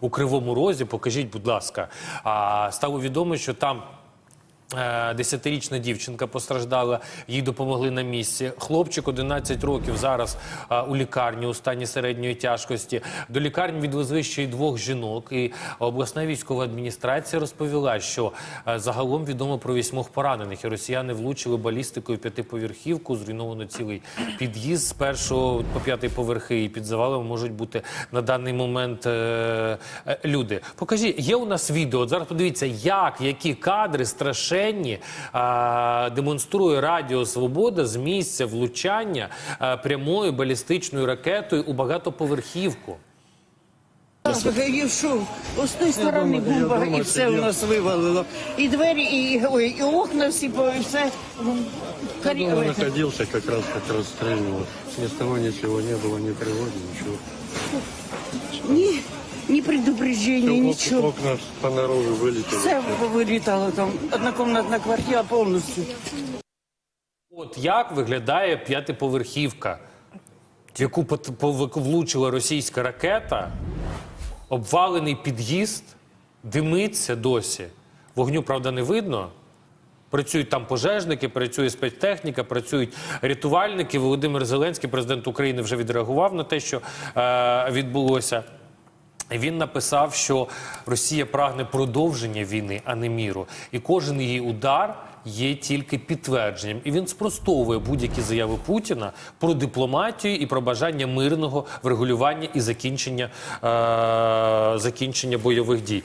у Кривому Розі. Покажіть, будь ласка. Стало відомо, що там. Е, Десятирічна дівчинка постраждала, їй допомогли на місці. Хлопчик 11 років зараз е, у лікарні у стані середньої тяжкості. До лікарні відвезли ще й двох жінок. І обласна військова адміністрація розповіла, що е, загалом відомо про вісьмох поранених. І росіяни влучили балістикою п'ятиповерхівку, зруйновано цілий під'їзд з першого по п'ятий поверхи. І під завалами можуть бути на даний момент люди. Покажіть, є у нас відео. От зараз подивіться, як які кадри е, демонструє Радіо Свобода з місця влучання прямою балістичною ракетою у багатоповерхівку. Так, і з тої сторони бомба, і все у нас вивалило. І двері, і, ой, і окна всі, по- і все. Карі... Он находился как раз, как расстреливал. Ни с того ничего не было, ни тревоги, ничего. Ні, ні предупреждення, Ок- нічого. Окна по народу вылетели. Все вилітало там. Однокомнатна квартира повністю. От як виглядає п'ятиповерхівка, в яку пот- пов- влучила російська ракета, обвалений під'їзд, димиться досі. Вогню, правда, не видно. Працюють там пожежники, працює спецтехніка, працюють рятувальники. Володимир Зеленський, президент України, вже відреагував на те, що е, відбулося. Він написав, що Росія прагне продовження війни, а не міру. І кожен її удар є тільки підтвердженням. І він спростовує будь-які заяви Путіна про дипломатію і про бажання мирного врегулювання і закінчення, е- закінчення бойових дій.